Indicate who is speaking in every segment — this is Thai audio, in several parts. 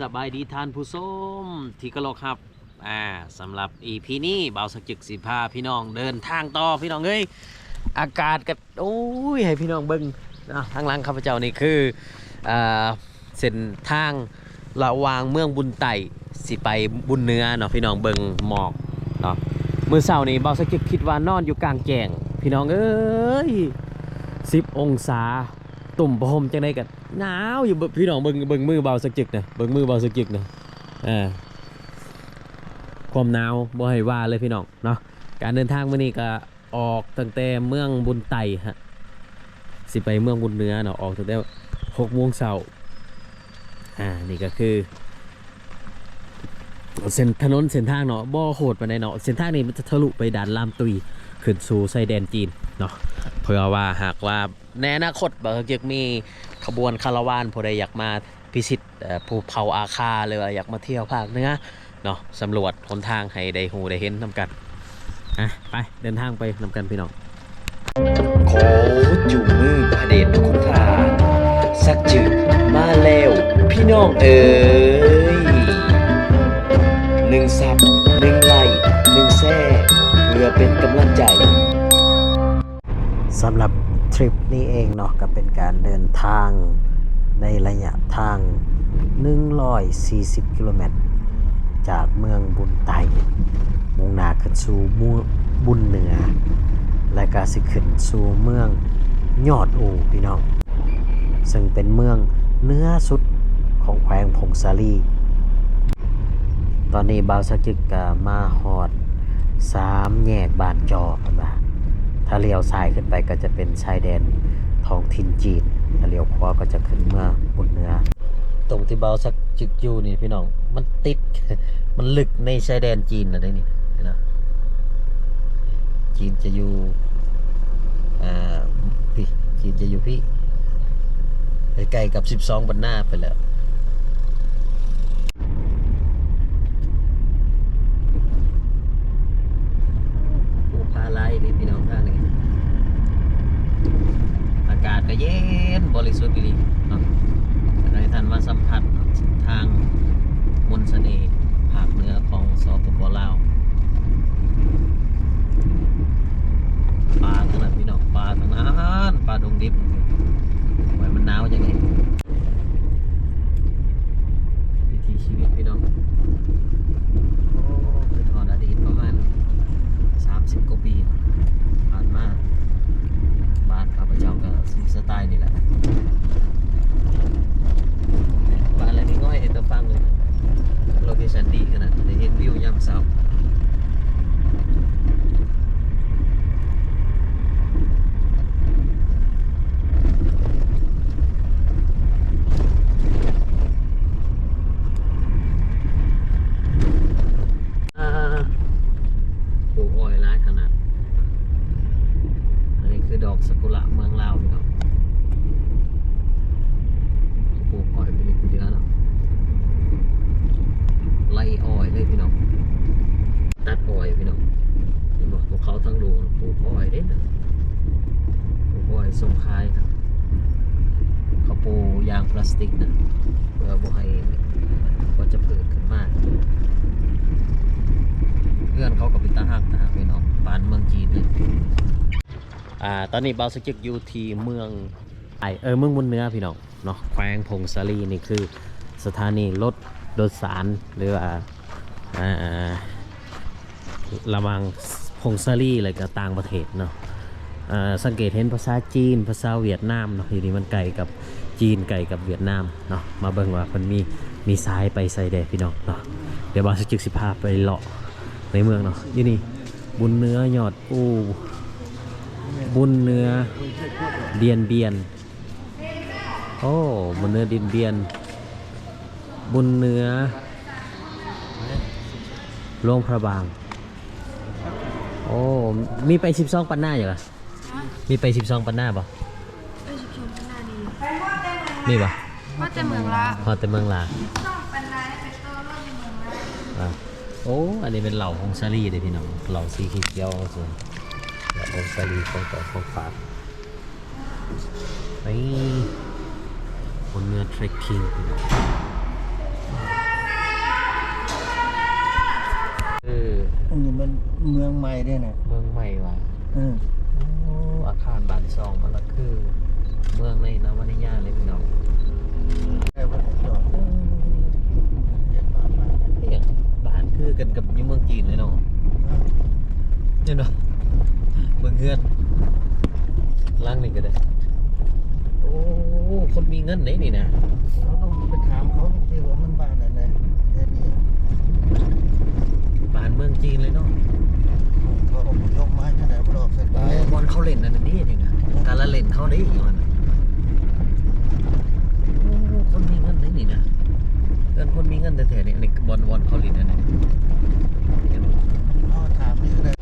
Speaker 1: สบายดีทานผู้ชมที่กระโลกครับอ่าสำหรับ EP นี้เบาสักจึกสิพาพี่น้องเดินทางต่อพี่น้องเอ้ยอากาศก็โอ้ยให้พี่น้องเบิ่งนะทางหลังข้าพเจ้านี่คืออ่าเส้นทางระวางเมืองบุญไต่สิไปบุญเนื้อเนาะพี่น้องเบิ่งหมอกเนาะมือเช้านี้เบาสักจึกคิดว่านอนอยู่กลางแจ้งพี่น้องเอ้ย10 องศา ตุ่มพรมจังได้กันหนาวอยู่พี่น้องเบิ่งเบิ่งมือเบาสักจึกนะเบิ่งมือเบาสักจึกนะอ่าความหนาวบ่ให้ว่าเลยพี่น้องเนาะการเดินทางมื้อนี้ก็ออกตั้งแต่เมืองบุญไตฮะสิไปเมืองบุญเนื้อเนาะออกตั้งแต่หกโมงเช้าอ่านี่ก็คือเส้นถนนเส้นทางเนาะบ่โหดไปานเนาะเส้นทางนี้มันจะทะลุไปด่านลามตุยขึ้นสู่ชายแดนจีนเนาะเพื่อว่าหากว่า ในอนาคตบ่อยากมีขบวนคาราวานผู้ใดอยากมาพิชิตเอ่อภูเขาอาคาหรือว่าอยากมาเที่ยวภาคเหนือเนาะสำรวจหนทางให้ได้หูได้เห็นนำกันอะไปเดินทางไปนำกันพี่น้อง
Speaker 2: ขอจูงมือพระเดชพระคุณค่าสักจืดมาแล้วพี่น้องเอ๋ยหนึ่งซับหนึ่งไหลหนึ่งแซ่เพื่อเป็นกำลังใจ
Speaker 3: การเดินทางในระยะทาง 140 กิโลเมตร จากเมืองบุญไตมุ่งหน้าขึ้นสู่มืองบุญเหนือ และก็สิขึ้นสู่เมืองยอดอูพี่น้อง ซึ่งเป็นเมืองเนื้อสุดของแขวงพงศาลี ตอนนี้บาวสกจึกก็มาฮอดสามแยกบานจอกันมาถ้าเลี้ยวซ้ายขึ้นไปก็จะเป็นชายแดน ท้องถิ่นจีนเลี้ยวขวาก็จะขึ้นเมื่อบนเนือตรงที่เบาสักจึกอยู่นี่พี่น้อง มันติด มันลึกในชายแดนจีนนะได้นี่นะจีนจะอยู่อ่าพี่จีนจะอยู่พี่ใกล้กับ 12บรรณาไปแล้ว
Speaker 1: ภูพาไลนี่พี่น้องทางนี้อากาศก็เย็น บริสุทธิ์ดีเนาะให้ท่านมาสัมผัสทางมนต์เสน่ห์ภาคเหนือของสปปลาวปลาทั้งนั้นพี่น้องปลาทั้งนั้นปลาดงดิบไว้มันหนาวจังไงวิถีชีวิตพี่น้องโอ้เป็นทอดอดีตประมาณ 30 กว่าปีผ่านมาบ้านข้าพเจ้าก็สีสไตล์นี่แหละบ้านอะไรนี่ง่อยเห็นแตะฟังเลย สันดีขนาดได้เห็นวิวยามเช้าอ่าปลูกอ้อยร้ายขนาด อันนี้คือดอกสกุระเมืองลาวพี่น้องปลูกอ้อยเป็นเยอะเนาะไล่อ้อยเลยพี่น้อง ตัดอ้อยพี่น้องเห็ ทั้งดูปลูกอ้อยเด้นะปลูกอ้อยส่งขายนะเขาปูยางพลาสติกนะเพื่อบ่ให้ก็จะเปิดขึ้นมากเพื่อนเขาก็เป็นตาหักตาหักพี่น้องปานเมืองจีนเลยอ่าตอนนี้เบาสกจึกอยู่ที่เมืองไอเออเมืองบนเนื้อพี่น้องเนาะแขวงพงศาลีนี่คือสถานีรถโดยสารหรือว่าอ่าระวัง พงศาลีอะไรกับต่างประเทศเนาะสังเกตเห็นภาษาจีนภาษาเวียดนามเนาะทีนี้มันไกลกับจีนไกลกับเวียดนามเนาะมาเบิ่งว่ามันมีมีซ้ายไปไซแดดพี่น้องเนาะเดี๋ยวบาสกจึกสิพาไปเลาะในเมืองเนาะยี่นี่บุญเนื้อยอดอู้บุญเนื้อเดียนเบียนโอ้บุญเนื้อดินเบียน บุญเนื้อโรงพระบาง โอ้ มีไปสิบสองปันหน้าอยู่เหรอมีไปสิบสองปันหน้าป่ะ
Speaker 4: เอ้ยชุมชนหน้าดี
Speaker 1: มีป่ะ
Speaker 4: ว่าแต่เมืองละ
Speaker 1: พอแต่เมืองลา
Speaker 4: ต้องเป็นนายให้เป็นตัวเริ่มในเมืองละ
Speaker 1: อะโอ้ อันนี้เป็นเหล่าฮงซารีเลยพี่น้อง เหล่าสีเขียวๆส่วนเหล่าฮงซารีของต่อของฝากไอ้บนเนื้อเทรคกิ้งพี่น้อง
Speaker 5: เมืองใหม่ด้วยนะ
Speaker 1: เมืองใหม่ว่ะ
Speaker 5: เออ
Speaker 1: โอ้อาคารบานซองมันละคือ เมืองในนวนิยายเลยพี่น้อง
Speaker 5: แต่ว่าจอดเย็นมากมาก
Speaker 1: เอียงบ้านคือกันกับอยี่เมืองจีนเลยเนาะเนี่ยเนาะเมืองเฮือนล่างนี่ก็ได้ โอ้คนมีเงินไหนนี่นะ
Speaker 5: เราต้องไปถามเขาที่ว่ามันบ้านอะไรแค่นี้
Speaker 1: บ้านเมืองจีนเลยเนาะ
Speaker 5: เขาเอายกไม้ที่ไหนมาหลอกใส่ไป
Speaker 1: โอ้บอลเขาเล่นนั่นนี่นี่นะการละเล่นเขาได้อยู่นะโอ้คนมีเงินไหนนี่นะเกินคนมีเงินแต่แท้ๆนี่อันนี้บอลบอลเขาเล่นนั่นนี่เห็นบ่
Speaker 5: เขาถามนี่ก็ได้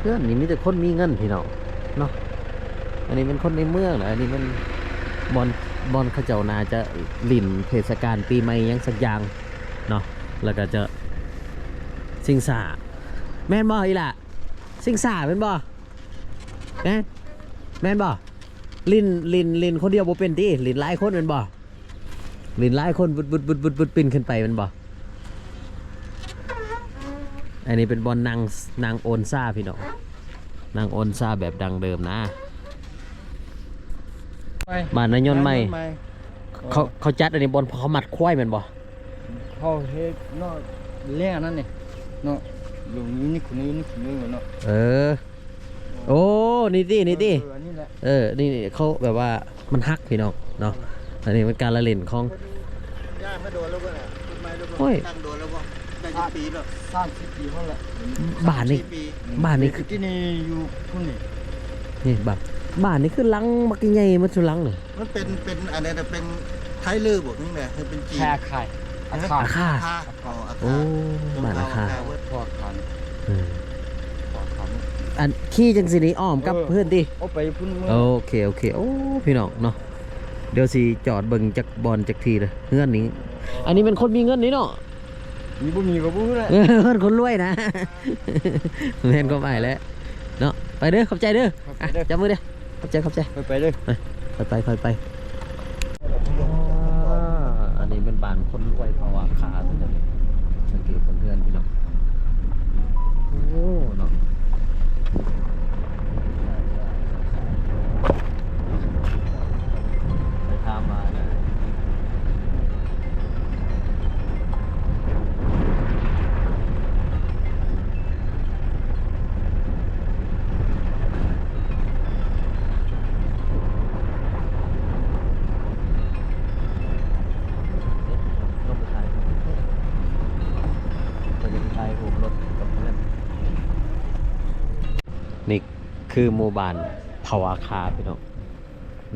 Speaker 1: เพื่อนนี่มีแต่คนมีเงินพี่น้องเนาะอันนี้เป็นคนในเมืองแหละอันนี้มันบอลบอลเขาเจ้านาจะหลินเทศกาลปีใหม่หยังสักอย่างเนาะ แล้วก็จะสิงสาแม่นบ่อีหล่ะ สิงสาแม่นบ่แม่นแม่นบ่ลินลินลินคนเดียวบ่เป็นติลินหลายคนแม่นบ่ลินหลายคนบุดบุดบุดบุดบุดปินขึ้นไปแม่นบ่อันนี้เป็นบอลนางนางโอนซ่าพี่น้องนางโอนซ่าแบบดังเดิมนะบ้านนายนต์ใหม่เขาเขาจัดอันนี้บอลเขามัดควายแมันบ่
Speaker 5: เขาเฮ็ดเนาะเลี้ยงนั่นนี่เนาะอยู่นี่นี่คนนี้นี่คนนี้เนาะ
Speaker 1: เออ โอ้นี่ดินี่ดิ
Speaker 5: เอออันนี้แหละ
Speaker 1: เออนี่นี่เขาแบบว่ามันฮักพี่น้องเนาะอันนี้เป็นการละเล่นของ
Speaker 5: ย่าไม่โดนแล้วก็น่ะต้นไม้แล้วก็
Speaker 1: โอ้ย
Speaker 5: ตั้งโดนแล้วก็ได้กี่ปีแล้วสามสิบปีเท่าไหร่
Speaker 1: บ้านนี่
Speaker 5: สี่ปี
Speaker 1: บ้านนี่คือ
Speaker 5: ที่นี่อยู่พุ่นนี่
Speaker 1: นี่บ้านบ้านนี่คือหลังมักใหญ่มันสุหลังเลย
Speaker 5: มันเป็นเป็นอะไรนะเป็นไทยลือบวกนี่แหละคือเป็นจีน
Speaker 3: แค่ไข่ อาคา
Speaker 1: อาคา
Speaker 5: อาคาอ๋ออา
Speaker 1: โอ้
Speaker 5: คา
Speaker 1: บ้านอาคา
Speaker 5: เวิร์ด
Speaker 3: พอคัน
Speaker 1: เออ
Speaker 3: พอคัน
Speaker 1: อันขี้จังสินี้อ้อมกับ
Speaker 3: เออ
Speaker 1: เพื่อนดิ
Speaker 3: เอาไปพุ่นเมือง
Speaker 1: โอเคโอเคโอ้พี่น้องเนาะเดี๋ยวสิจอดเบิ่งจักบอลจักทีเลยเงื่อนนี้ อันนี้เป็นคนมีเงินนี่เนาะ
Speaker 3: มีบ่มีก็บ่รู้แหละ
Speaker 1: เออคนคนรวยนะแม่นก็ไปแล้วเนาะไปเด้อขอบใจเด้ออะจับมือเด้อขอบใจขอบใจ
Speaker 3: ไปไปเลย
Speaker 1: ค่อยไปค่อยไปอันนี้เป็นบ้านคนรวยภาวะขาตัวนี้สั นี่คือหมู่บ้านภาวะคาพี่น้อง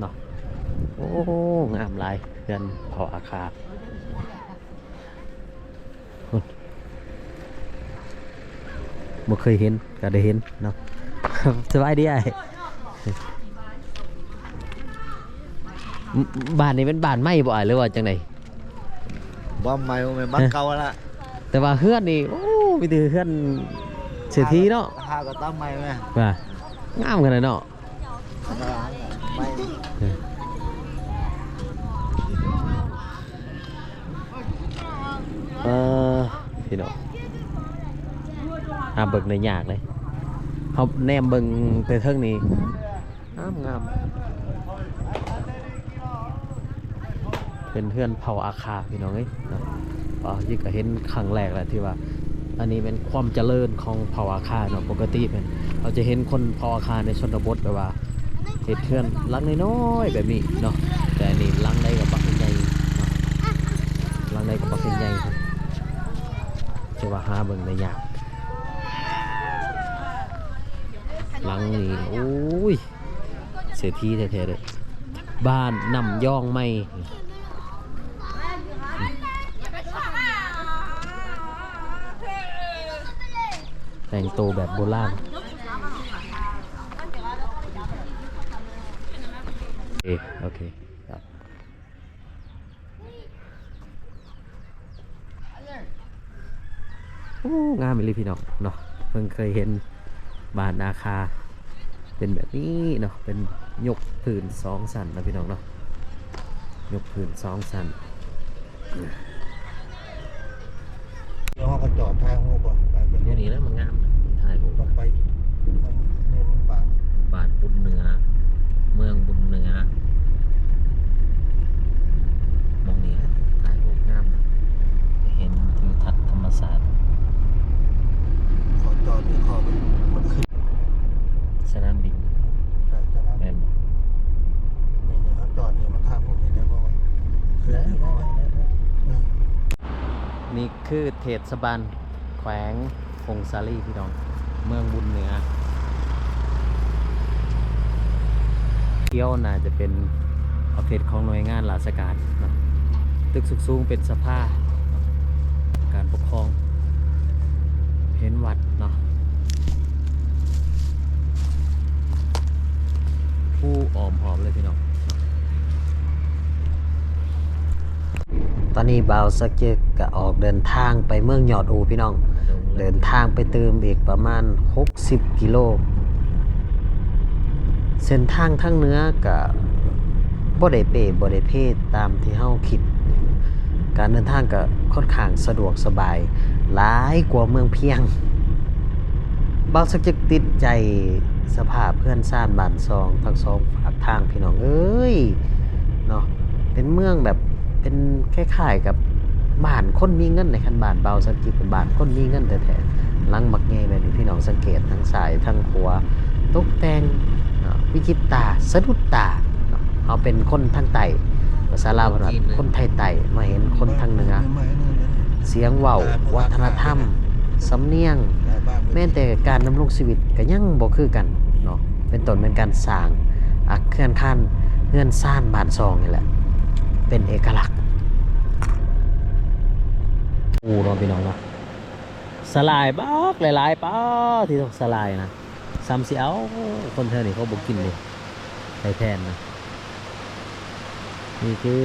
Speaker 1: เนาะโอ้งามหลายเพื่อนภาวะคาหุ่นบ่เคยเห็นก็ได้เห็นเนาะสบายดีไอ้มบ้านนี้เป็นบ้านไม้บ่อ้ายหรือว่าจังได
Speaker 5: บ้าไม่ไม่บ้านเก่าละ
Speaker 1: แต่ว่าเฮือนนี่โอ้มีแต่เฮือน เศรษฐีเนาะ
Speaker 5: หาก็ตั้งไม่ไหม
Speaker 1: ว่างามขนาดเนาะ
Speaker 5: ไม่
Speaker 1: เออพี่น้องหาเบิ่งในยากเลยเขาแนมเบิ่งแต่เทิงนี้งามงามเป็นเพื่อนเผาอาคาพี่น้องเอ้ยเนาะอ๋อยิ่งก็เห็นครั้งแรกแหละที่ว่า อันนี้เป็นความเจริญของเผ่าอาคาเนาะปกติเป็นเราจะเห็นคนเผ่าอาคาในชนบทแบบว่าเห็ดเทือนลังน้อยๆแบบนี้เนาะแต่อันนี้ลังใดกับบักใหญ่ลังใดกับบักใหญ่ครับจะว่าหาเบิ่งในยากลังนี้โอ้ยเศรษฐีแท้ๆเลยบ้านนำย่องไม่ แต่งตัวแบบโบราณโอเคโอเคครับโอ้งามเลยพี่น้องเนาะเพิ่งเคยเห็นบ้านอาคา เป็นแบบนี้เนาะเป็นยกผืนสองสันนะพี่น้องเนาะยกผืนสองสัน
Speaker 5: เดี๋ยวเขาก็จอดทางหัวก่อน
Speaker 3: เดี๋ยวนี้แล้วมันงามถ่ายรูป
Speaker 5: ต้องไปอีกมันเนี่ยมันบาง
Speaker 3: บาทบุญเหนือ เมืองบุญเหนือ มองนี้นะถ่ายรูปงามนะเห็นทิวทัศน์ธรรมศาสตร์
Speaker 5: ขอจอดที่ขอไปมันขึ้น
Speaker 3: สนามบิน
Speaker 5: ใส่สนาม
Speaker 3: แม่นบ่
Speaker 5: นี่เนี่ยเขาจอดเนี่ยมันทางพวกนี้ได้เพราะว่าขึ้นที่บ่อยเออ
Speaker 3: นี่คือเทศบาลแขวง พงซาลีพี่น้อง เมืองบุญเหนือเที่ยวน่าจะเป็นออฟฟิศของหน่วยงานราชการตึกสูงๆเป็นสภาการปกครอง เห็นวัดเนาะผู้ออมหอมเลยพี่น้อง
Speaker 1: ตอนนี้บ่าวสักเจกก็ออกเดินทางไปเมืองหยอดอูพี่น้อง เดินทางไปเติมอีกประมาณ 60 กิโล เส้นทางทางเนื้อก็บ่ได้เปบ่ได้เพศตามที่เฮาคิด การเดินทางก็ค่อนข้างสะดวกสบาย หลายกว่าเมืองเพียง บางสักจึกติดใจสภาพเพื่อนซ่านบ้านซองทั้งสองฝากทางพี่น้องเอ้ยเนาะเป็นเมืองแบบเป็นคล้ายๆกับ บ้านคนมีเงินในคันบ้านเบาสักจิกเป็นบ้านคนมีเงินแท้ๆหลังบักแงแบบนี้พี่น้องสังเกตทั้งสายทั้งขวาตกแต่งเนาะวิจิตรตาสะดุดตาเนาะเขาเป็นคนทางใต้ภาษาลาวว่าคนไทยใต้มาเห็นคนทางเหนือเสียงเว้าวัฒนธรรมสำเนียง แม้แต่การดำรงชีวิตก็ยังบ่คือกันเนาะเป็นต้นเป็นการสร้างอักเคลื่อนขั้นเงื่อนซ่านบานซองนี่แหละเป็นเอกลักษณ์ อูเนาะพี่น้องเนาะสลายบักหลายๆป้าที่ต้องสลายนะซ้ำสิเอาคนเธอนี่เขาบอกกินเลยไปแทนนะนี่คือ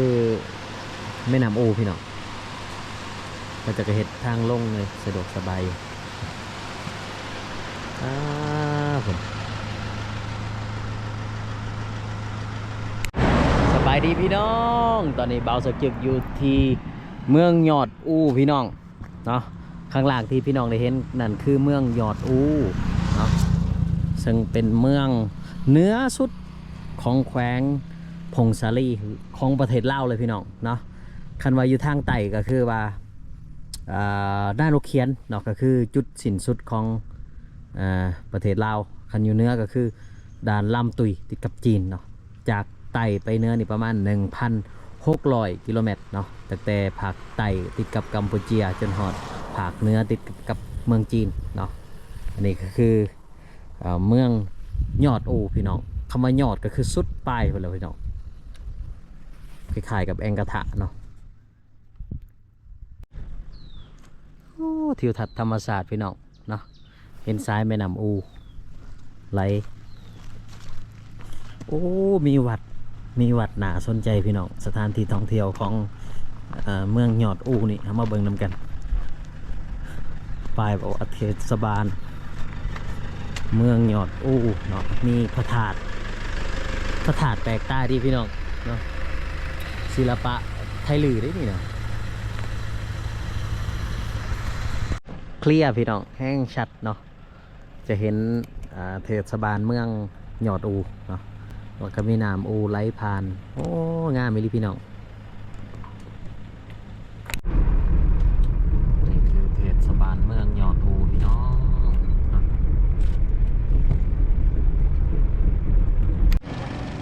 Speaker 1: แม่น้ำอูพี่น้องก็จะกระเห็ดทางลงเลยสะดวกสบายอ่าผมสบายดีพี่น้อง ตอนนี้เบาสกจึกอยู่ที่ เมืองยอดอู้พี่น้องเนาะข้างล่างที่พี่น้องได้เห็นนั่นคือเมืองยอดอู้เนาะซึ่งเป็นเมืองเนื้อสุดของแขวงพงศาลีของประเทศลาวเลยพี่น้องเนาะคันว่าอยู่ทางใต้ก็คือว่าด้านโลกเคียนเนาะก็คือจุดสิ้นสุดของอประเทศลาวคันอยู่เนื้อก็คือด่านลำตุยติดกับจีนเนาะจากไต่ไปเนื้อนี่ประมาณ 600กิโลเมตรเนาะตั้งแต่ภาคไต่ติดกับกัมพูเชียจนหอดภาคเหนือติดกับเมืองจีนเนาะอันนี้ก็คือเมืองยอดโอพี่น้องคำว่ายอดก็คือสุดปลายไปเลยพี่น้องคล้ายๆกับแองกะทะเนาะโอ้ทิวทัศน์ธรรมศาสตร์พี่น้องเนาะเห็นซ้ายแม่น้ำอูไหลโอ้มีวัด มีวัดหนาสนใจพี่น้องสถานที่ท่องเที่ยวของเอเมืองยอดอูนี่มาเบิ่งนำกันปลายบอกว่าเทศบาล เมืองยอดอูเนาะมีพระธาตุพระธาตุแปลกตาดีพี่น้องเนาะศิลปะไทยลือได้นี่เนาะเคลียร์พี่น้องแห้งชัดเนาะจะเห็นเทศบาลเมืองหยอดอูเนาะ แล้วก็มีน้ำอูไหลผ่าน โอ้ งามมิลิพี่น้องนี่คือเทศบาลเมืองยอดอูพี่น้อง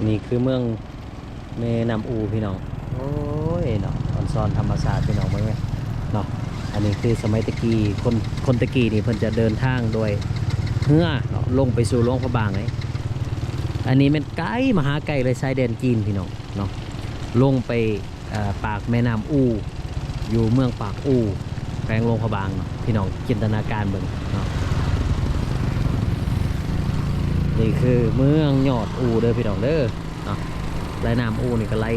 Speaker 1: นี่คือเมืองเมน้ำอูพี่น้อง โอ้ยเนาะออนซอนธรรมศาสตร์พี่น้องเมื่อเนาะอันนี้คือสมัยตะกี้คนคนตะกี้นี่เพิ่นจะเดินทางโดยเรือเนาลงไปสู่หลวงพระบางเลย อันนี้เป็นไกลมหาไกลเลยชายแดนจีนพี่น้องเนาะลงไปปากแม่น้ำอูอยู่เมืองปากอูแขวงหลวงพะบางเนาะพี่น้องจินตนาการเบิ่งเนาะนี่คือเมืองยอดอูเด้อพี่น้องเด้อเนาะแลน้ำอูนี่ก็ไหล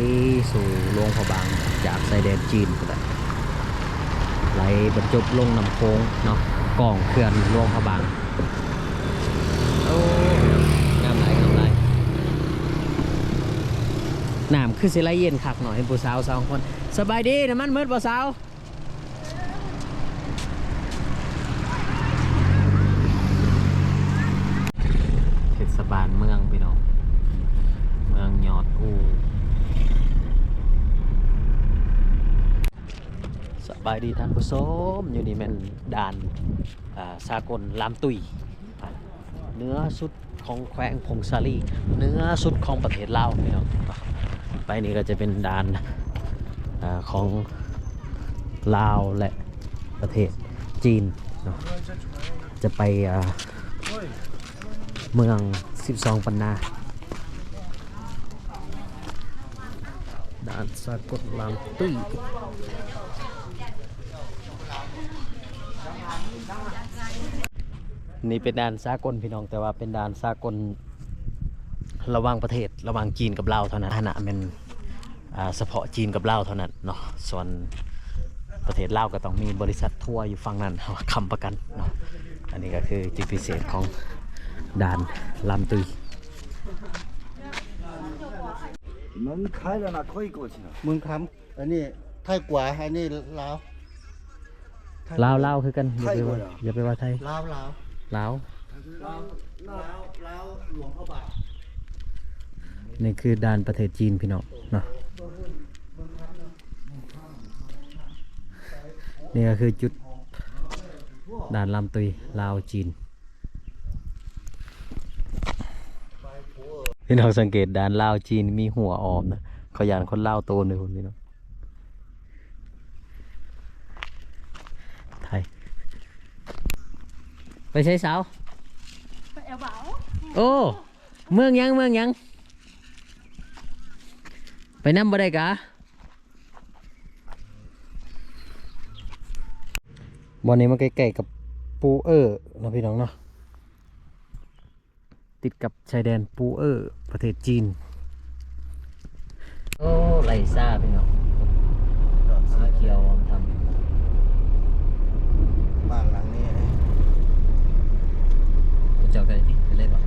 Speaker 1: สู่หลวงพะบางจากชายแดนจีนก็ได้ไหลบรรจบลงน้ำโค้งเนาะกล่องเขื่อนหลวงพะบาง น้ำคือสิไลเย็นคักหน่อยผู้สาวสองคน สบายดีนะมันมืดผู้สาวเทศบาลเมืองพี่น้อง เมืองยอดอูสบายดีท่านผู้ชมอยู่นี่เป็นด่านสากลลามตุยเนื้อสุดของแขวงพงศาลีเนื้อสุดของประเทศลาวพี่น้อง ไปนี่ก็จะเป็นด่านอของลาวและประเทศจีนเนาะจะไปเมือง 12 ปันนาด่านสากลลามตุยนี่เป็นด่านสากลพี่น้องแต่ว่าเป็นด่านสากลระหว่างประเทศ ระหว่างจีนกับลาวเท่านั้นขณะเป็นอ่าเฉพาะจีนกับลาวเท่านั้นเนาะส่วนประเทศลาวก็ต้องมีบริษัททัวร์อยู่ฝั่งนั้นคำประกันเนาะอันนี้ก็คือจุดพิเศษของด่านลามตุย
Speaker 5: มันขายแล้วนะค่อยกดสินะมึงคำอันนี้ไทยกว่าอันนี้ลาว
Speaker 1: ลาวลาวคือกันอย่าไปว่าอย่าไปว่าไทย
Speaker 5: ลาวลาว
Speaker 1: ลาว
Speaker 5: ลาวลาวลาวหลวงพระบาท
Speaker 1: นี่คือด่านประเทศจีนพี่น้องเนาะนี่ก็คือจุดด่านลำตุยลาวจีน พี่น้องสังเกตด่านลาวจีนมีหัวออมนะเขายานคนลาวโตเลยคุณพี่น้องไทยไปใช้เสา
Speaker 4: ไปเอาเบา
Speaker 1: โอ้ เมืองยังเมืองยัง ไปนั่บ่ได้กะบอนนี้มันใกล้ๆกับปูเออร์เนาะพี่น้องเนาะติดกับชายแดนปูเออร์ประเทศจีน โอ้ไรซ่าพี่น้องสีเขียวท
Speaker 5: บ้านหลังนี้นะำ
Speaker 1: เจ้ากันที่ไปเลยบ่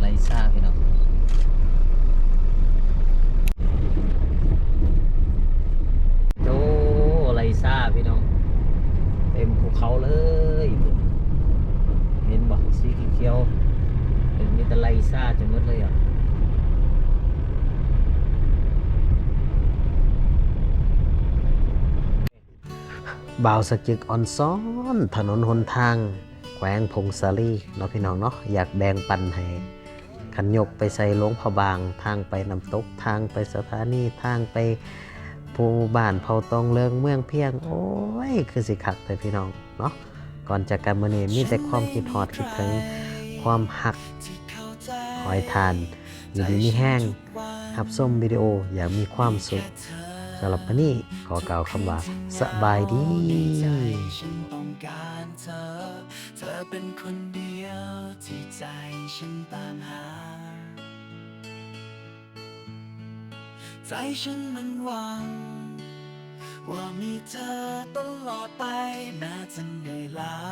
Speaker 1: ไรซ่าพี่น้อง โอ้ไรซ่าพี่น้อง เต็มภูเขาเลย เห็นบ่สีเขียวๆเป็น ซ่าจนหมดเลยอะ
Speaker 3: บ่าวสกจึกออนซ้อน ถนนหนทาง แขวงพงศาลีเนาะพี่น้องเนาะอยากแบ่งปันให้ขันยกไปใส่หลวงพระบาง ทางไปน้ำตกทางไปสถานีทางไปภูบ้านเผาตองเลิงเมืองเพียง โอ้ย คือสิคักแต่พี่น้องเนาะก่อนจากกันมื้อนี้มีแต่ความคิดฮอดคิดถึงความหัก อยทานอยู่ดีมีแห้งรับส้มวิดีโออย่างมีความสุขสำหรับวันนี้ขอกล่าวคำว่าสบายดี
Speaker 6: ฉันต้องการเธอ เธอเป็นคนเดียวที่ใจฉันตามหา ใจฉันมันหวัง ว่ามีเธอตลอดไปแม้จะเหนื่อยล้า